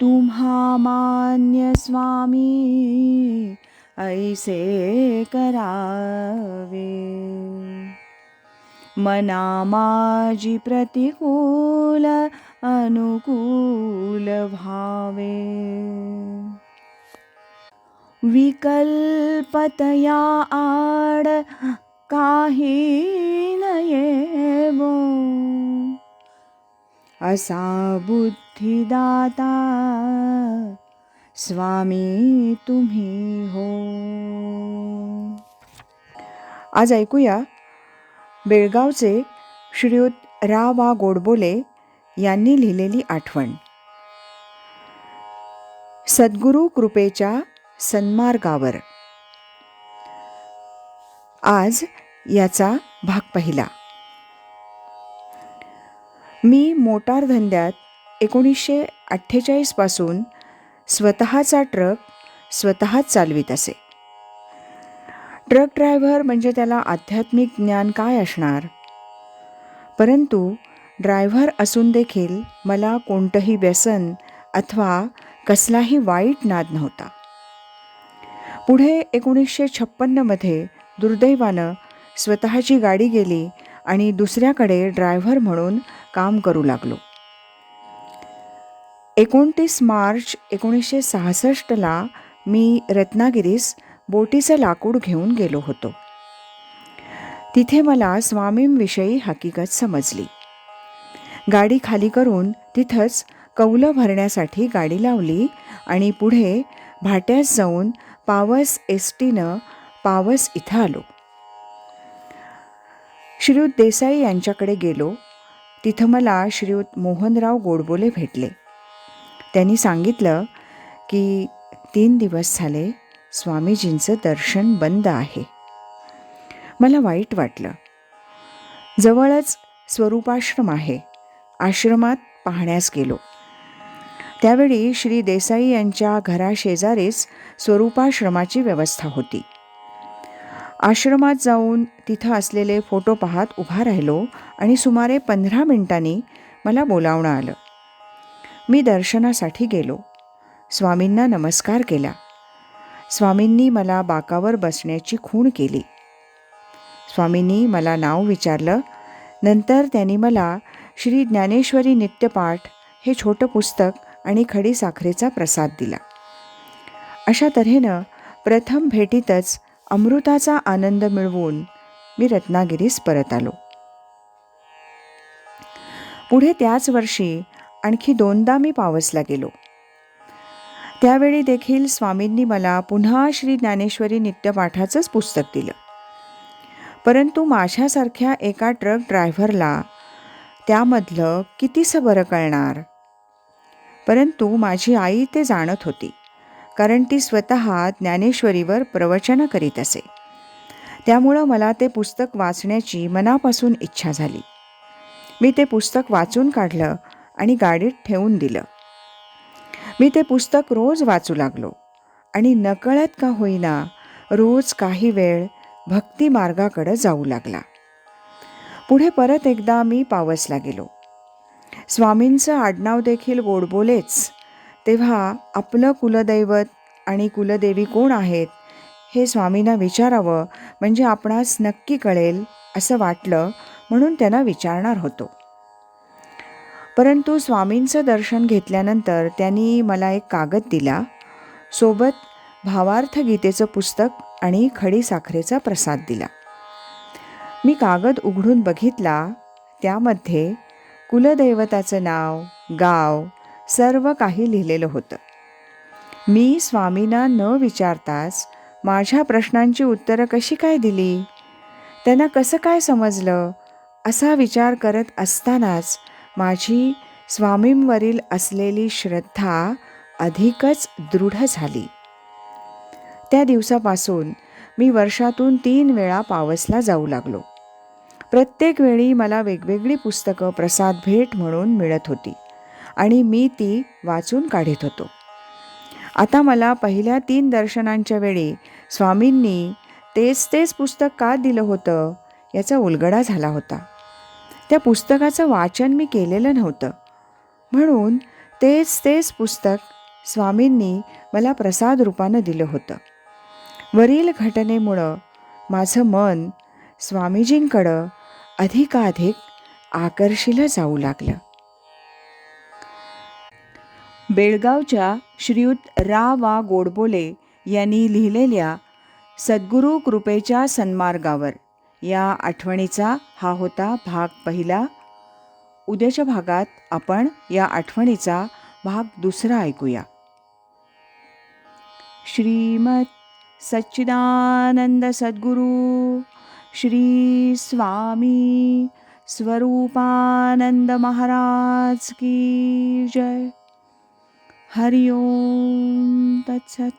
तुम्हा मान्य स्वामी ऐसे करावे। मना माझी प्रतिकूल अनुकूल भावे। विकल्पतया आड काही नयेवो असा बुद्धिदाता. स्वामी तुम्ही हो. आज ऐकूया बेळगावचे श्रीयुत रा वा गोडबोले यांनी लिहिलेली आठवण. सद्गुरू कृपेच्या सन्मार्गावर. आज याचा भाग पहिला. मी मोटार धंद्यात एकोणीसशे अठ्ठेचाळीसपासून स्वतःचा ट्रक स्वतःच चालवीत असे. ट्रक ड्रायव्हर म्हणजे त्याला आध्यात्मिक ज्ञान काय असणार? परंतु ड्रायव्हर असून देखील मला कोणतंही व्यसन अथवा कसलाही वाईट नाद नव्हता. पुढे एकोणीसशे छप्पन्नमध्ये दुर्दैवानं स्वतःची गाडी गेली आणि दुसऱ्याकडे ड्रायव्हर म्हणून काम करू लागलो. एकोणतीस मार्च एकोणीसशे सहासष्टला मी रत्नागिरीस बोटीचं लाकूड घेऊन गेलो होतो. तिथे मला स्वामींविषयी हकीकत समजली. गाडी खाली करून तिथंच कौलं भरण्यासाठी गाडी लावली आणि पुढे भाट्यास जाऊन पावस एस टीनं पावस इथं आलो. श्रीयुत देसाई यांच्याकडे गेलो. तिथं मला श्रीयुत मोहनराव गोडबोले भेटले. त्यांनी सांगितलं की तीन दिवस झाले स्वामीजींचं दर्शन बंद आहे. मला वाईट वाटलं. जवळच स्वरूपाश्रम आहे. आश्रमात पाहण्यास गेलो. त्यावेळी श्री देसाई यांच्या घराशेजारीच स्वरूपाश्रमाची व्यवस्था होती. आश्रमात जाऊन तिथं असलेले फोटो पाहत उभा राहिलो आणि सुमारे पंधरा मिनिटांनी मला बोलावणं आलं. मी दर्शनासाठी गेलो. स्वामींना नमस्कार केला. स्वामींनी मला बाकावर बसण्याची खूण केली. स्वामींनी मला नाव विचारलं. नंतर त्यांनी मला श्री ज्ञानेश्वरी नित्यपाठ हे छोटं पुस्तक आणि खडी साखरेचा प्रसाद दिला. अशा तऱ्हेनं प्रथम भेटीतच अमृताचा आनंद मिळवून मी रत्नागिरीस परत आलो. पुढे त्याच वर्षी आणखी दोनदा मी पावसला गेलो. त्यावेळी देखील स्वामींनी मला पुन्हा श्री ज्ञानेश्वरी नित्यपाठाचंच पुस्तक दिलं. परंतु माझ्यासारख्या एका ट्रक ड्रायव्हरला त्यामधलं कितीसं बरं कळणार? परंतु माझी आई ते जाणत होती. कारण ती स्वतः ज्ञानेश्वरीवर प्रवचनं करीत असे. त्यामुळं मला ते पुस्तक वाचण्याची मनापासून इच्छा झाली. मी ते पुस्तक वाचून काढलं आणि गाडीत ठेवून दिलं. मी ते पुस्तक रोज वाचू लागलो आणि नकळत का होईना रोज काही वेळ भक्ती मार्गाकडं जाऊ लागला. पुढे परत एकदा मी पावसला गेलो. स्वामींचं आडनाव देखील गोडबोलेच तेव्हा आपलं कुलदैवत आणि कुलदेवी कोण आहेत हे स्वामींना विचारावं म्हणजे आपणास नक्की कळेल असं वाटलं म्हणून त्यांना विचारणार होतो. परंतु स्वामींचं दर्शन घेतल्यानंतर त्यांनी मला एक कागद दिला. सोबत भावार्थ गीतेचं पुस्तक आणि खडी साखरेचा प्रसाद दिला. मी कागद उघडून बघितला. त्यामध्ये कुलदैवताचं नाव गाव सर्व काही लिहिलेलं होतं. मी स्वामींना न विचारताच माझ्या प्रश्नांची उत्तरं कशी काय दिली? त्यांना कसं काय समजलं? असा विचार करत असतानाच माझी स्वामींवरील असलेली श्रद्धा अधिकच दृढ झाली. त्या दिवसापासून मी वर्षातून तीन वेळा पावसला जाऊ लागलो. प्रत्येक वेळी मला वेगवेगळी पुस्तकं प्रसाद भेट म्हणून मिळत होती. आणि मी ती वाचून काढत होतो. आता मला पहिल्या तीन दर्शनांच्या वेळी स्वामींनी तेच तेच पुस्तक का दिलं होतं याचा उलगडा झाला होता. त्या पुस्तकाचं वाचन मी केलेलं नव्हतं. म्हणून तेच तेच पुस्तक स्वामींनी मला प्रसाद रूपानं दिलं होतं. वरील घटनेमुळं माझं मन स्वामीजींकडं अधिकाधिक आकर्षिलं जाऊ लागलं. बेळगावच्या श्रीयुत रा वा गोडबोले यांनी लिहिलेल्या सद्गुरू कृपेच्या सन्मार्गावर या आठवणीचा हा होता भाग पहिला. उद्याच्या भागात आपण या आठवणीचा भाग दुसरा ऐकूया. श्रीमत सच्चिदानंद सद्गुरू श्री स्वामी स्वरूपानंद महाराज की जय. हरिओम तत्सत